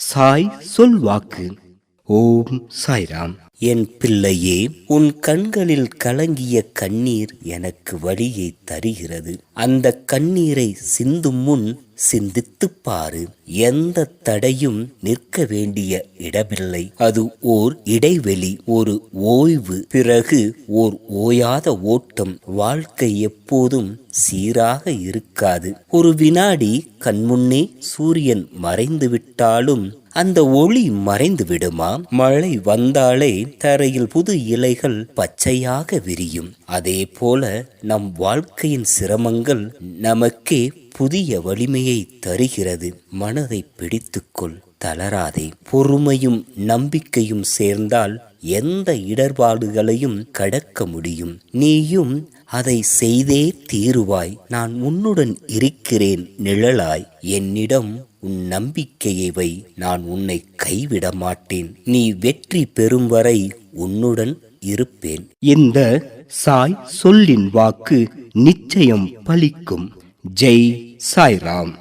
சாய் சொல்வாக்கு ஓம் சாய்ராம். என் பிள்ளையே உன் கண்களில் கலங்கிய கண்ணீர் எனக்கு வழியை தருகிறது. அந்த கண்ணீரை சிந்தும் முன் சிந்தித்துப் பாரு. எந்த தடையும் நிற்க வேண்டிய இடமில்லை. அது ஓர் இடைவெளி ஒரு ஓய்வு. பிறகு ஓர் ஓயாத ஓட்டம். வாழ்க்கை எப்போதும் சீராக இருக்காது. ஒரு வினாடி கண்முன்னே சூரியன் மறைந்து விட்டாலும் அந்த ஒளி மறைந்து விடுமா? மழை வந்தாலே தரையில் புது இலைகள் பச்சையாக விரியும். அதே போல நம் வாழ்க்கையின் சிரமங்கள் நமக்கே புதிய வலிமையை தருகிறது. மனதை பிடித்துக்கொள் தளராதே. பொறுமையும் நம்பிக்கையும் சேர்ந்தால் எந்த இடர்பாடுகளையும் கடக்க முடியும். நீயும் அதை செய்தே தீருவாய். நான் உன்னுடன் இருக்கிறேன் நிழலாய். என்னிடம் உன் நம்பிக்கையை வை. நான் உன்னை கைவிட மாட்டேன். நீ வெற்றி பெறும் வரை உன்னுடன் இருப்பேன். இந்த சாய் சொல்லின் வாக்கு நிச்சயம் பலிக்கும். ஜெய் சாய்ராம்.